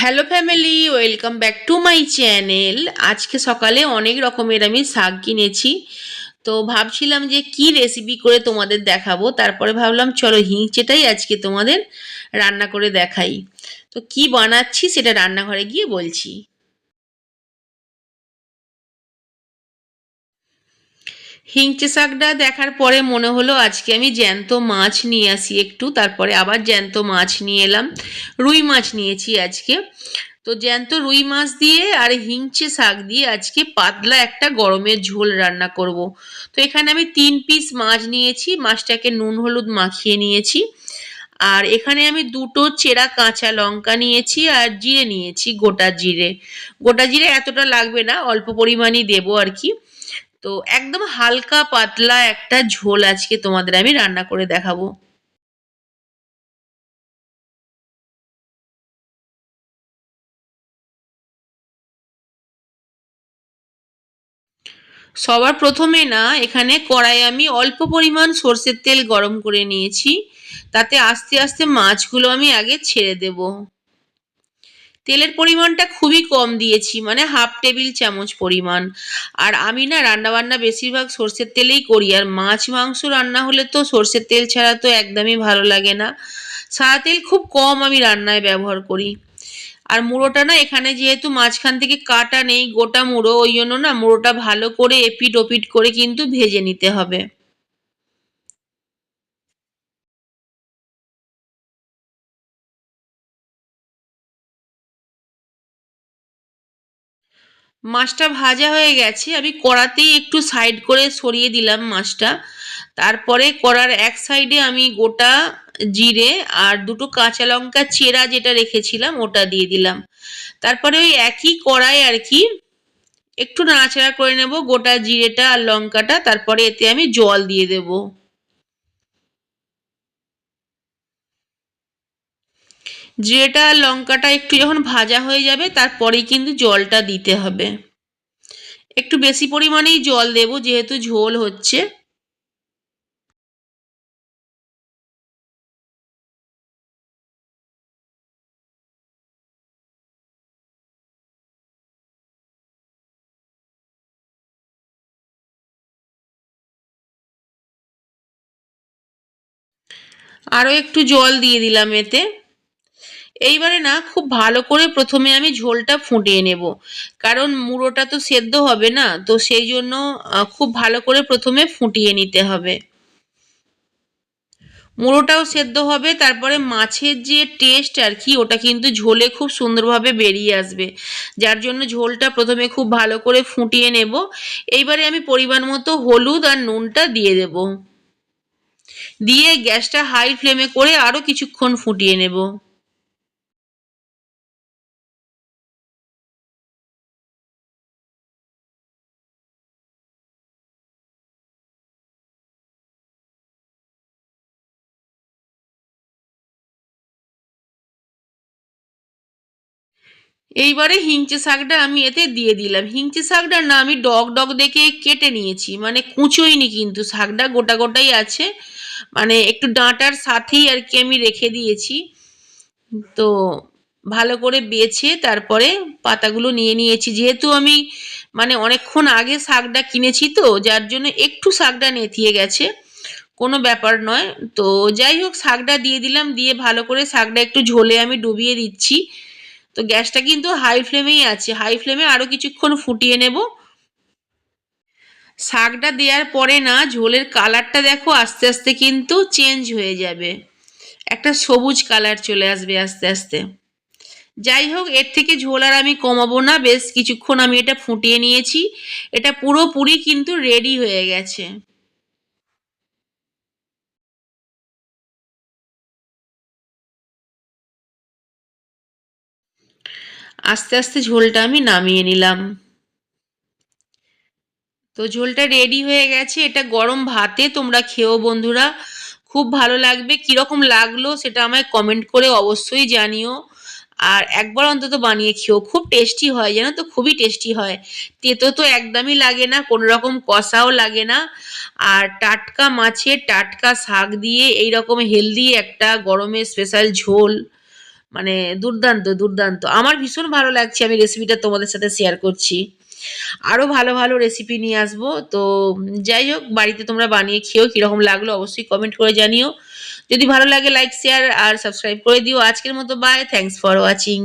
Hello family welcome back to my channel আজকে সকালে অনেক রকমের আমি শাক কিনেছি। তো ভাবছিলাম যে কি রেসিপি করে তোমাদের দেখাবো। তারপরে ভাবলাম, চলো হিংচেটাই আজকে তোমাদের রান্না করে দেখাই। তো কি বানাচ্ছি সেটা রান্নাঘরে গিয়ে বলছি। হিংচে শাকটা দেখার পরে মনে হলো, আজকে আমি জ্যান্ত মাছ নিয়ে আসি একটু। তারপরে আবার জ্যান্ত মাছ নিয়ে এলাম। রুই মাছ নিয়েছি আজকে। তো জ্যান্ত রুই মাছ দিয়ে আর হিংচে শাক দিয়ে আজকে পাতলা একটা গরমের ঝোল রান্না করব। তো এখানে আমি তিন পিস মাছ নিয়েছি। মাছটাকে নুন হলুদ মাখিয়ে নিয়েছি। আর এখানে আমি দুটো চেরা কাঁচা লঙ্কা নিয়েছি আর জিরে নিয়েছি, গোটা জিরে। গোটা জিরে এতটা লাগবে না, অল্প পরিমাণই দেবো আর কি। তো একদম হালকা পাতলা একটা ঝোল আজকে তোমাদের আমি রান্না করে দেখাবো। সবার প্রথমে না, এখানে কড়াই আমি অল্প পরিমাণ সর্ষের তেল গরম করে নিয়েছি। তাতে আস্তে আস্তে মাছগুলো আমি আগে ছেড়ে দেব। তেলের পরিমাণটা খুবই কম দিয়েছি মানে হাফ টেবিল চামচ পরিমাণ। আর আমি না রান্নাবান্না বেশিরভাগ সর্ষের তেলেই করি, আর মাছ মাংস রান্না হলে তো সর্ষের তেল ছাড়া তো একদমই ভালো লাগে না। সাদা তেল খুব কম আমি রান্নায় ব্যবহার করি। আর মুড়োটা না এখানে যেহেতু মাঝখান থেকে কাটা নেই, গোটা মুড়ো, ওই জন্য না মুড়োটা ভালো করে এপিট ওপিট করে কিন্তু ভেজে নিতে হবে। মাছটা ভাজা হয়ে গেছে, আমি কড়াতেই একটু সাইড করে সরিয়ে দিলাম মাছটা। তারপরে কড়ার এক সাইডে আমি গোটা জিরে আর দুটো কাঁচা লঙ্কা চেরা যেটা রেখেছিলাম, ওটা দিয়ে দিলাম। তারপরে ওই একই কড়াই আর কি, একটু নাড়াচাড়া করে নেব গোটা জিরেটা আর লঙ্কাটা, তারপরে এতে আমি জল দিয়ে দেব। আর লঙ্কাটা একটু যখন ভাজা হয়ে যাবে, তারপরেই কিন্তু জলটা দিতে হবে। একটু বেশি পরিমাণেই জল দেব, যেহেতু ঝোল হচ্ছে। আরও একটু জল দিয়ে দিলাম এতে। এইবারে না খুব ভালো করে প্রথমে আমি ঝোলটা ফুটিয়ে নেব। কারণ মুড়োটা তো সেদ্ধ হবে না, তো সেই জন্য খুব ভালো করে প্রথমে ফুটিয়ে নিতে হবে। মুড়োটাও সেদ্ধ হবে, তারপরে মাছের যে টেস্ট আর কি, ওটা কিন্তু ঝোলে খুব সুন্দরভাবে বেরিয়ে আসবে। যার জন্য ঝোলটা প্রথমে খুব ভালো করে ফুটিয়ে নেব। এইবারে আমি পরিমাণ মতো হলুদ আর নুনটা দিয়ে দেব। দিয়ে গ্যাসটা হাই ফ্লেমে করে আরও কিছুক্ষণ ফুটিয়ে নেব। এইবারে হিংচে শাকটা আমি এতে দিয়ে দিলাম। হিংচে শাকটা না আমি ডগ ডগ দেখে কেটে নিয়েছি। মানে কুচোইনি কিন্তু শাকটা, গোটা গোটাই আছে। মানে একটু ডাঁটার সাথেই আর কি আমি রেখে দিয়েছি। তো ভালো করে বেছে তারপরে পাতাগুলো নিয়ে নিয়েছি। যেহেতু আমি মানে অনেকক্ষণ আগে শাকটা কিনেছি তো, যার জন্য একটু শাকটা নেতিয়ে গেছে। কোনো ব্যাপার নয়। তো যাই হোক, শাকটা দিয়ে দিলাম। দিয়ে ভালো করে শাকটা একটু ঝোলে আমি ডুবিয়ে দিচ্ছি। তো গ্যাসটা কিন্তু হাই ফ্লেমেই আছে। হাই ফ্লেমে আরও কিছুক্ষণ ফুটিয়ে নেব। শাকটা দেওয়ার পরে না, ঝোলের কালারটা দেখো আস্তে আস্তে কিন্তু চেঞ্জ হয়ে যাবে। একটা সবুজ কালার চলে আসবে আস্তে আস্তে। যাই হোক, এর থেকে ঝোল আর আমি কমাবো না। বেশ কিছুক্ষণ আমি এটা ফুটিয়ে নিয়েছি। এটা পুরোপুরি কিন্তু রেডি হয়ে গেছে। আস্তে আস্তে ঝোলটা আমি নামিয়ে নিলাম। তো ঝোলটা রেডি হয়ে গেছে। এটা গরম ভাতে তোমরা খেও বন্ধুরা, খুব ভালো লাগবে। কীরকম লাগল সেটা আমায় কমেন্ট করে অবশ্যই জানিও। আর একবার অন্তত বানিয়ে খেও খুব টেস্টি হয় জানো তো, খুবই টেস্টি হয়। তেতো তো একদমই লাগে না কোনো রকম কষাও লাগে না। আর টাটকা মাছের টাটকা শাক দিয়ে এই রকম হেলদি একটা গরমের স্পেশাল ঝোল। মানে দুর্দান্ত দুর্দান্ত। আমার ভীষণ ভালো লাগছে আমি রেসিপিটা তোমাদের সাথে শেয়ার করছি। আরও ভালো ভালো রেসিপি নিয়ে আসব। তো যাই হোক, বাড়িতে তোমরা বানিয়ে খেয়েও কীরকম লাগল অবশ্যই কমেন্ট করে জানিও। যদি ভালো লাগে লাইক শেয়ার আর সাবস্ক্রাইব করে দিও। আজকের মতো বাই থ্যাংকস ফর ওয়াচিং